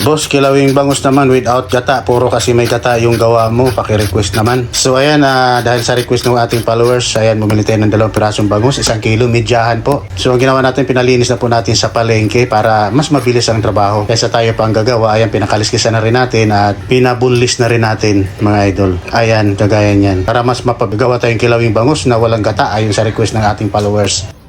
Boss, kilawing bangus naman without gata. Puro kasi may gata yung gawa mo. Paki-request naman. So ayan, ah, dahil sa request ng ating followers, ayan, bumili tayo ng dalawang pirasong bangus. Isang kilo, medyahan po. So ang ginawa natin, pinalinis na po natin sa palengke para mas mabilis ang trabaho. Kaysa tayo pa ang gagawa, ayan, pinakaliskisan na rin natin at pinabunlis na rin natin, mga idol. Ayan, kagaya niyan. Para mas mapagawa tayong kilawing bangus na walang gata ayon sa request ng ating followers.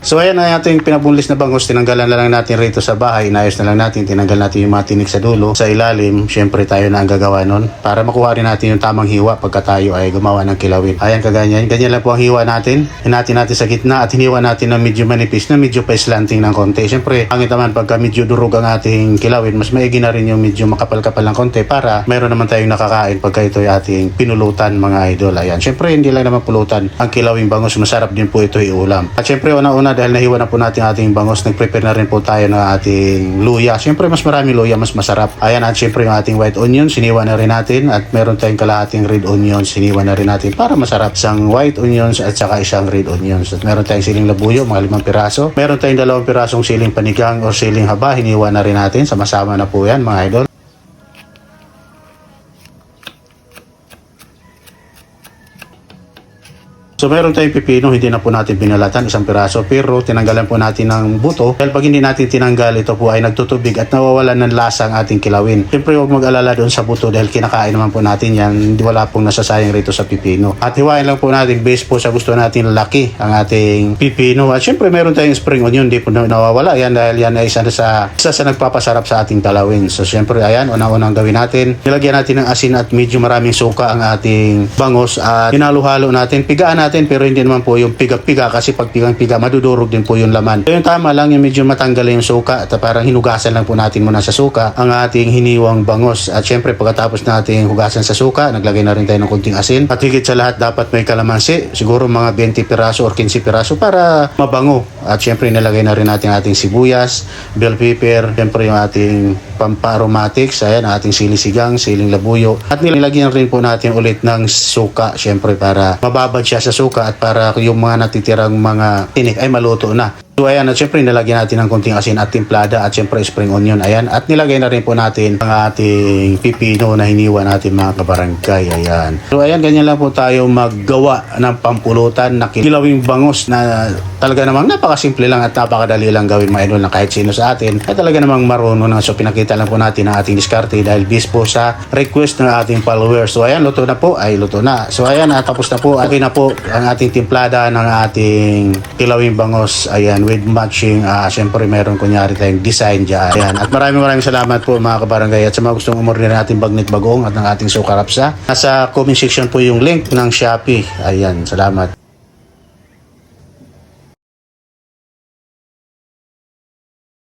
So ayan na ating pinabunlis na bangus, tinanggalan na lang natin rito sa bahay, inayos na lang natin, tinanggal natin yung mga tinik sa dulo, sa ilalim, syempre tayo na ang gagawa nun. Para makuha rin natin yung tamang hiwa pagka tayo ay gumawa ng kilawin. Ayan kaganyan, ganyan lang po ang hiwa natin, hinatin natin sa gitna at hiniwa natin na medyo manipis na medyo pa slanting ng konti. Syempre, pangit naman pagka medyo durog ang ating kilawin, mas maigi na rin yung medyo makapal-kapal ng konti para mayroon naman tayong nakakain pagka ito ay ating pinulutan mga idol. Ayan, syempre hindi lang naman pulutan ang kilawing bangus, masarap din po ito iulam. At syempre, una-una dahil nahiwa na po natin ating bangus, nag-prepare na rin po tayo ng ating luya. Syempre, mas marami luya, mas masarap. Ayan, at syempre yung ating white onion, siniwa na rin natin. At meron tayong kalahating red onion, siniwa na rin natin para masarap. Isang white onions at saka isang red onions. At meron tayong siling labuyo, mga limang piraso. Meron tayong dalawang pirasong siling panigang o siling haba, hiniwa na rin natin. Sama-sama na po yan, mga idol. So meron tayong pipino, hindi na po natin binalatan isang piraso pero tinanggalan po natin ng buto dahil pag hindi natin tinanggal ito po ay nagtutubig at nawawalan ng lasa ang ating kilawin. Siyempre huwag mag-alala doon sa buto dahil kinakain naman po natin yan, hindi wala pong nasasayang rito sa pipino. At hiwain lang po natin based po sa gusto natin laki ang ating pipino. At siyempre meron tayong spring onion, hindi po na- nawawala yan dahil yan ay isa sa, isa sa nagpapasarap sa ating talawin. So siyempre ayan, unang-unang gawin natin. Nilagyan natin ng asin at medyo maraming suka ang ating bangus at hinalo-halo natin. Pigaan natin pero hindi naman po yung piga-piga kasi pag pigang-piga madudurog din po yung laman. So yung tama lang yung medyo matanggal yung suka at parang hinugasan lang po natin muna sa suka ang ating hiniwang bangus. At syempre pagkatapos nating hugasan sa suka, naglagay na rin tayo ng kunting asin. At higit sa lahat dapat may kalamansi, siguro mga 20 piraso or 15 piraso para mabango. At syempre nilagay na rin natin ating sibuyas, bell pepper, syempre yung ating pampa-aromatics, ayan, ating sili-sigang, siling labuyo. At nilagyan rin po natin ulit ng suka, syempre para mababad siya sa suka at para yung mga natitirang mga tinik ay maluto na. So ayan, at syempre nilagyan natin ng konting asin at timplada at syempre spring onion. Ayan, at nilagay na rin po natin ang ating pipino na hiniwa natin mga kabarangay. Ayan. So ayan, ganyan lang po tayo maggawa ng pampulutan na kilawing bangus na talaga namang napakasimple lang at napakadali lang gawin mga na kahit sino sa atin ay talaga namang marunong na. So pinakita lang po natin ang ating diskarte dahil based po sa request ng ating followers. So ayan, luto na po. Ay, luto na. So ayan, ah, tapos na po. Okay na po ang ating timplada ng ating kilawing bangus. Ayan, with matching. ah Siyempre, meron kunyari tayong design dyan. Ayan. At maraming maraming salamat po mga kabarangay. At sa mga gustong umorder natin bagnit bagong at ng ating sukarapsa. Nasa comment section po yung link ng Shopee. Ayan, salamat.